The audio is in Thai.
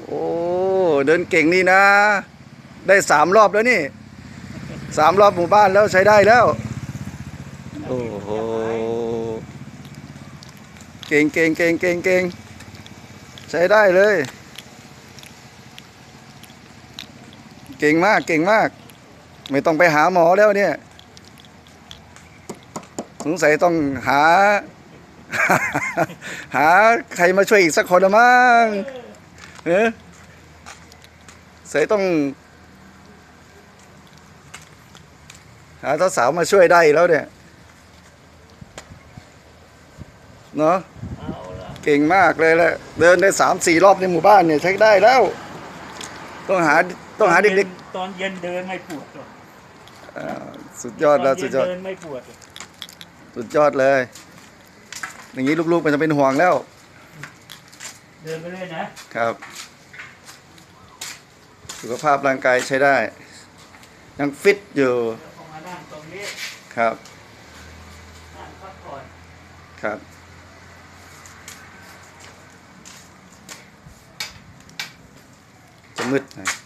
โอ้เดินเก่งนี่นะ ได้สามรอบแล้วนี่สามรอบหมู่บ้านแล้วใช้ได้แล้ว โอ้โหเก่งเก่งเก่งเก่งเก่งใช้ได้เลย เก่งมากเก่งมาก ไม่ต้องไปหาหมอแล้วเนี่ยสงสัยต้องหา หาใครมาช่วยอีกสักคนละมั้ง เออสงสัยต้องหาสาวๆมาช่วยได้แล้วเนี่ย เนาะเอาละเก่งมากเลยแหละเดินได้สามสี่รอบในหมู่บ้านเนี่ยใช้ได้แล้ว ต้องหาต้องหาเด็กๆตอนเย็นเดินไม่ปวดหรอกๆอ่าสุดยอดแล้วตนสุเย็ดนยอดเดินไม่ปวดหรอกสุดยอดเลย อย่างนี้ลูกๆมันจะเป็นห่วงแล้ว เดินไปเลยนะ ครับ สุขภาพร่างกายใช้ได้ ยังฟิตอยู่เดี๋ยวพอมานั่งตรงนี้ครับ นั่งพักผ่อนครับ จะมืดหน่อย